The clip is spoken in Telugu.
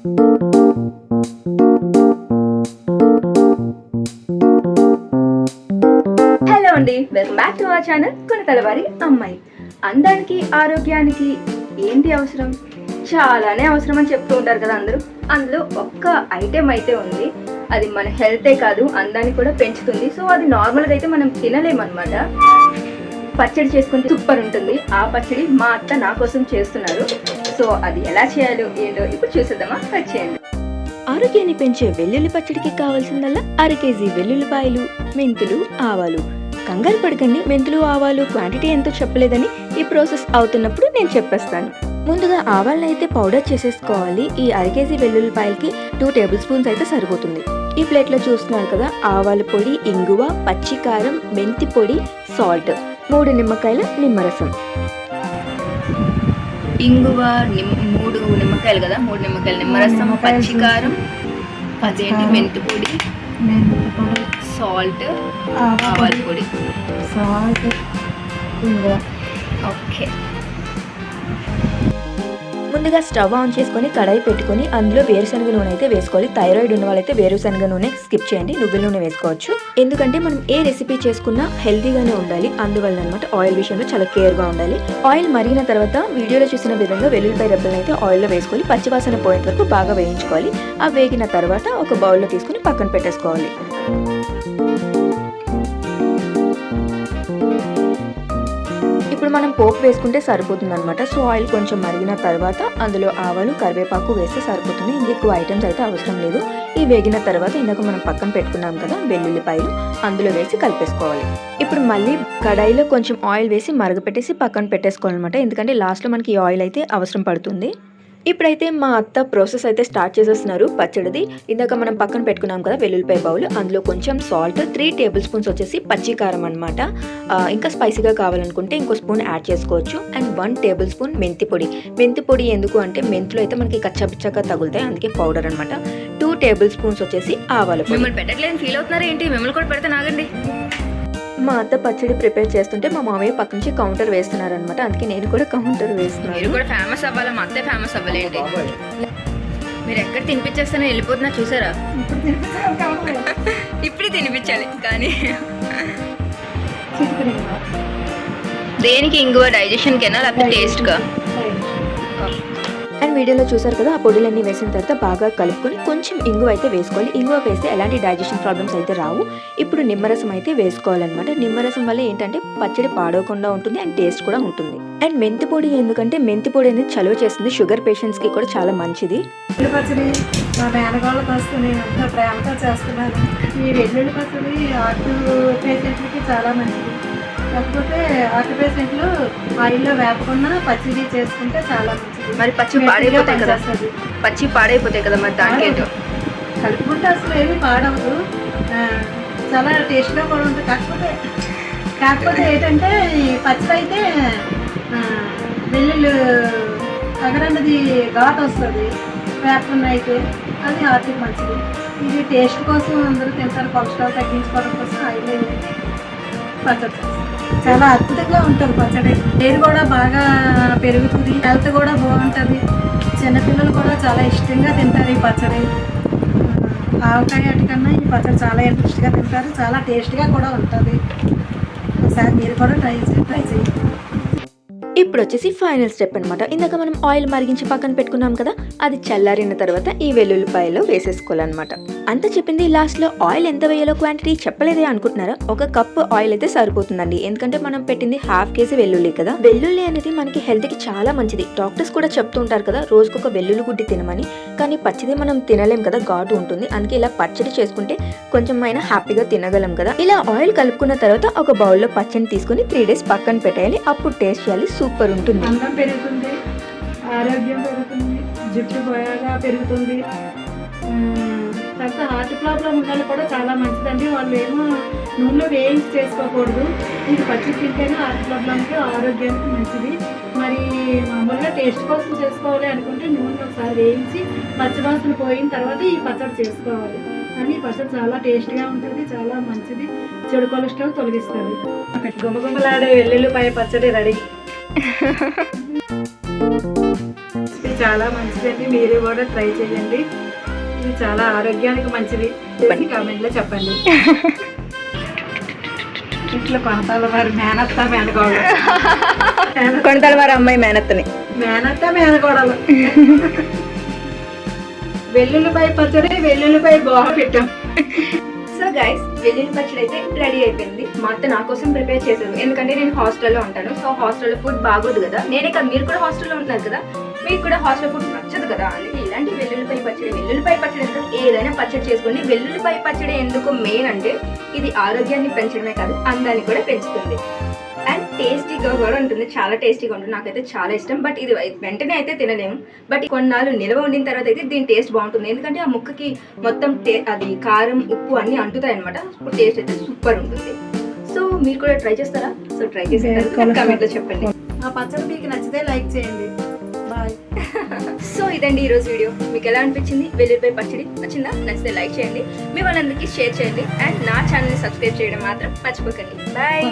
హలో అండి welcome back to our channel కొనతలవారి అమ్మాయి అందానికి ఆరోగ్యానికి ఏంటి అవసరం? చాలానే అవసరం అని చెప్తూ ఉంటారు కదా అందరూ. అందులో ఒక్క ఐటెం అయితే ఉంది. అది మన హెల్తే కాదు అందాన్ని కూడా పెంచుతుంది. సో అది నార్మల్గా అయితే మనం తినలేమన్నమాట పచ్చడి చేసుకుంటే సూపర్ ఉంటుంది. ఆ పచ్చడి మా అత్త నా కోసం చేస్తున్నారు. సో అది ఎలా చేయాలో ఏంటో ఇప్పుడు చూసేద్దామా? వచ్చేయండి ఆరోగ్యాన్ని పెంచే వెల్లుల్లి పచ్చడికి కావాల్సిందల్లా అర కేజీ వెల్లుల్లిపాయలు మెంతులు ఆవాలు. కంగారు పడకండి మెంతులు ఆవాలు క్వాంటిటీ ఎంతో చెప్పలేదని ఈ ప్రాసెస్ అవుతున్నప్పుడు నేను చెప్పేస్తాను. ముందుగా ఆవాలను అయితే పౌడర్ చేసేసుకోవాలి. ఈ అర కేజీ వెల్లుల్లిపాయలకి టూ టేబుల్ స్పూన్స్ అయితే సరిపోతుంది. ఈ ప్లేట్లో చూస్తున్నారు కదా ఆవాల పొడి ఇంగువ పచ్చికారం మెంతి పొడి సాల్ట్ మూడు నిమ్మకాయల నిమ్మరసం. ఇంగువ నిమ్ మూడు నిమ్మకాయలు కదా మూడు నిమ్మకాయలు నిమ్మరసం పచ్చికారం అదేంటి మెంతి పొడి సాల్ట్ ఆవాల పొడి సాల్ట్ ఇంగువ ఓకే ముందుగా స్టవ్ ఆన్ చేసుకొని కడాయి పెట్టుకొని అందులో వేరుశనగ నూనె అయితే వేసుకోవాలి. థైరాయిడ్ ఉన్న వాళ్ళైతే వేరుశనగ నూనె స్కిప్ చేయండి. నువ్వుల నూనె వేసుకోవచ్చు. ఎందుకంటే మనం ఏ రెసిపీ చేసుకున్నా హెల్తీగానే ఉండాలి. అందువల్ల అనమాట ఆయిల్ విషయంలో చాలా కేర్గా ఉండాలి. ఆయిల్ మరిగిన తర్వాత వీడియోలో చూసిన విధంగా వెల్లుల్లిపాయ రెబ్బలను అయితే ఆయిల్లో వేసుకొని పచ్చివాసన పోయేంత వరకు బాగా వేయించుకోవాలి. ఆ వేగిన తర్వాత ఒక బౌల్లో తీసుకొని పక్కన పెట్టేసుకోవాలి. పోపు వేసుకుంటే సరిపోతుంది అనమాట సో ఆయిల్ కొంచెం మరిగిన తర్వాత అందులో ఆవాలు కరివేపాకు వేస్తే సరిపోతుంది. ఇంకెక్కువ ఐటమ్స్ అయితే అవసరం లేదు. ఈ వేగిన తర్వాత ఇందాక మనం పక్కన పెట్టుకున్నాం కదా వెల్లుల్లిపాయలు అందులో వేసి కలిపేసుకోవాలి. ఇప్పుడు మళ్ళీ కడాయిలో కొంచెం ఆయిల్ వేసి మరగపెట్టేసి పక్కన పెట్టేసుకోవాలన్నమాట. ఎందుకంటే లాస్ట్లో మనకి ఈ ఆయిల్ అయితే అవసరం పడుతుంది. ఇప్పుడైతే మా అత్త ప్రాసెస్ అయితే స్టార్ట్ చేసేస్తున్నారు పచ్చడిది. ఇందాక మనం పక్కన పెట్టుకున్నాం కదా వెల్లుల్లిపాయ బౌల్. అందులో కొంచెం సాల్ట్ త్రీ టేబుల్ స్పూన్స్ వచ్చేసి పచ్చి కారం అనమాట ఇంకా స్పైసీగా కావాలనుకుంటే ఇంకో స్పూన్ యాడ్ చేసుకోవచ్చు. అండ్ వన్ టేబుల్ స్పూన్ మెంతి పొడి. మెంతి పొడి ఎందుకు అంటే మెంతులు అయితే మనకి కచ్చపిచ్చగా తగులుతాయి అందుకే పౌడర్ అనమాట టూ టేబుల్ స్పూన్స్ వచ్చేసి ఆవాల పొడి. మిమ్మల్ని పెట్టట్లేదు ఫీల్ అవుతున్నారా ఏంటి మిమ్మల్ని కూడా పెడితే నాగండి. మా అత్త పచ్చడి ప్రిపేర్ చేస్తుంటే మా మామయ్య పక్క నుంచి కౌంటర్ వేస్తున్నారనమాట అందుకే నేను కూడా కౌంటర్ మీరు వేస్తున్నాను కూడా ఫేమస్ అవ్వాలా మా అత్తే ఫేమస్ అవ్వాలేంటి మీరు ఎక్కడ తినిపించేస్తానో వెళ్ళిపోతున్నా చూసారా? ఇప్పుడు తినిపించాలి కానీ. దేనికి ఇంగువ డైజెషన్ కెనా లేకపోతే టేస్ట్గా అండ్ వీడియోలో చూసారు కదా ఆ పొడులన్నీ వేసిన తర్వాత బాగా కలుపుకొని కొంచెం ఇంగువ అయితే వేసుకోవాలి. ఇంగువ వేస్తే ఎలాంటి డైజెషన్ ప్రాబ్లమ్స్ అయితే రావు. ఇప్పుడు నిమ్మరసం అయితే వేసుకోవాలన్నమాట. నిమ్మరసం వల్ల ఏంటంటే పచ్చడి పాడవకుండా ఉంటుంది అండ్ టేస్ట్ కూడా ఉంటుంది. అండ్ మెంతి పొడి ఎందుకంటే మెంతి పొడి అనేది చలువ చేస్తుంది. షుగర్ పేషెంట్స్కి కూడా చాలా మంచిది. పచ్చడి మా మేనగాళ్ళకి వస్తే నేను ప్రేమగా చేస్తున్నాను. ఈ వెల్లుల్లి పచ్చడి హార్ట్ పేషెంట్లకి చాలా మంచిది. కాకపోతే హార్ట్ పేషెంట్లు ఆయిల్లో వేపకుండా పచ్చడి చేసుకుంటే చాలా మంచిది. మరి పచ్చి పాడైపోతాయి కదా. పచ్చి పాడైపోతాయి కదా మరి దానికి ఏంటో. కలుపుకుంటే అసలు ఏమీ పాడవదు. ఆ, చాలా టేస్ట్గా కూడా ఉంటుంది. కాకపోతే కాకపోతే ఏంటంటే ఈ పచ్చడి అయితే వెల్లుల్లి అగరన్నది ఘాట్ వస్తుంది. వేపకుండా అయితే అది హార్ట్కి మంచిది. ఇది టేస్ట్ కోసం అందరూ తింటారు. కొలెస్ట్రాల్ తగ్గించుకోవడం కోసం ఆయిల్ పచ్చడి. చాలా అద్భుతంగా ఉంటుంది పచ్చడి. పేరు కూడా బాగా పెరుగుతుంది హెల్త్ కూడా బాగుంటుంది. చిన్నపిల్లలు కూడా చాలా ఇష్టంగా తింటారు ఈ పచ్చడి. ఆవకాయ అటుకన్నా ఈ పచ్చడి చాలా ఇంట్రెస్ట్గా తింటారు చాలా టేస్ట్గా కూడా ఉంటుంది. ఒకసారి మీరు కూడా ట్రై చేసి ట్రై చేయండి. ఇప్పుడు వచ్చేసి ఫైనల్ స్టెప్ అన్నమాట. ఇందాక మనం ఆయిల్ మరిగించి పక్కన పెట్టుకున్నాం కదా అది చల్లారిన తర్వాత ఈ వెల్లుల్లిపాయలో వేసేసుకోవాలన్నమాట. అంత చెప్పింది లాస్ట్లో ఆయిల్ ఎంత వేయాలో క్వాంటిటీ చెప్పలేదే అనుకుంటున్నారా? ఒక కప్ ఆయిల్ అయితే సరిపోతుందండి. ఎందుకంటే మనం పెట్టింది హాఫ్ కేజీ వెల్లుల్లి కదా. వెల్లుల్లి అనేది మనకి హెల్త్కి చాలా మంచిది. డాక్టర్స్ కూడా చెప్తూ ఉంటారు కదా రోజుకొక వెల్లుల్లి గుడ్డి తినమని. కానీ పచ్చిది మనం తినలేం కదా ఘాటు ఉంటుంది. అందుకే ఇలా పచ్చడి చేసుకుంటే కొంచెం అయినా హ్యాపీగా తినగలం కదా. ఇలా ఆయిల్ కలుపుకున్న తర్వాత ఒక బౌల్లో పచ్చడి తీసుకొని త్రీ డేస్ పక్కన పెట్టేయాలి. అప్పుడు టేస్ట్ చేయాలి సూపర్ ఉంటుంది. అందం పెరుగుతుంది ఆరోగ్యం పెరుగుతుంది జుట్టు బాగా పెరుగుతుంది. తర్వాత హార్ట్ ప్రాబ్లం వాళ్ళు కూడా చాలా మంచిదండి. వాళ్ళు ఏమో నూనెలో వేయించి చేసుకోకూడదు. ఇది పచ్చి తింటేనే హార్ట్ ప్రాబ్లంకి ఆరోగ్యానికి మంచిది. మరి మామూలుగా టేస్ట్ కోసం చేసుకోవాలి అనుకుంటే నూనె ఒకసారి వేయించి పచ్చివాసన పోయిన తర్వాత ఈ పచ్చడి చేసుకోవాలి. కానీ ఈ పచ్చడి చాలా టేస్ట్గా ఉంటుంది చాలా మంచిది. చెడు కొలెస్ట్రాల్ తొలగిస్తుంది. గుమ్మగుమ్మలాడే వెల్లుల్లిపాయ పచ్చడి రెడీ. చాలా మంచిదండి. మీరు కూడా ట్రై చేయండి. ఇది చాలా ఆరోగ్యానికి మంచిది. కామెంట్లో చెప్పండి. ఇంట్లో కొనతాల వారి మేనత్త మేనకోడలు కొనతల వారి అమ్మాయి మేనత్తని. మేనత్త మేనకోడలు వెల్లుల్లిపాయ పచ్చడి వెల్లుల్లిపాయ గోహ పెట్టాం. సో గైస్ వెల్లుల్లి పచ్చడి అయితే రెడీ అయిపోయింది. మా అత్త నా కోసం ప్రిపేర్ చేశారు ఎందుకంటే నేను హాస్టల్లో ఉంటాను. సో హాస్టల్లో ఫుడ్ బాగోదు కదా. నేనే కదా మీరు కూడా హాస్టల్లో ఉంటున్నారు కదా. మీకు కూడా హాస్టల్ ఫుడ్ నచ్చదు కదా అందుకే ఇలాంటి వెల్లుల్లిపై పచ్చడి వెల్లుల్లిపై పచ్చడి ఎందుకు ఏదైనా పచ్చడి చేసుకోండి వెల్లుల్లిపై పచ్చడి ఎందుకు మెయిన్ అంటే ఇది ఆరోగ్యాన్ని పెంచడమే కాదు అందాన్ని కూడా పెంచుతుంది. అండ్ టేస్టీగా కూడా ఉంటుంది. చాలా టేస్టీగా ఉంటుంది. నాకైతే చాలా ఇష్టం. బట్ ఇది వెంటనే అయితే తినలేము. బట్ కొన్నాళ్ళు నిల్వ ఉండిన తర్వాత అయితే దీని టేస్ట్ బాగుంటుంది. ఎందుకంటే ఆ ముక్కకి మొత్తం టే- అది కారం ఉప్పు అన్ని అంటుతాయి అనమాట టేస్ట్ అయితే సూపర్ ఉంటుంది. సో మీరు కూడా ట్రై చేస్తారా? సో ట్రై తర్వాత కమెంట్లో చెప్పండి. ఆ పచ్చడి మీకు నచ్చితే లైక్ చేయండి. బాయ్ సో ఇదండి ఈరోజు వీడియో మీకు ఎలా అనిపించింది? వెల్లుల్లిపై పచ్చడి నచ్చిందా? నచ్చితే లైక్ చేయండి. మీ వాళ్ళందరికీ షేర్ చేయండి. అండ్ నా ఛానల్ని సబ్స్క్రైబ్ చేయడం మాత్రం మర్చిపోకండి. బాయ్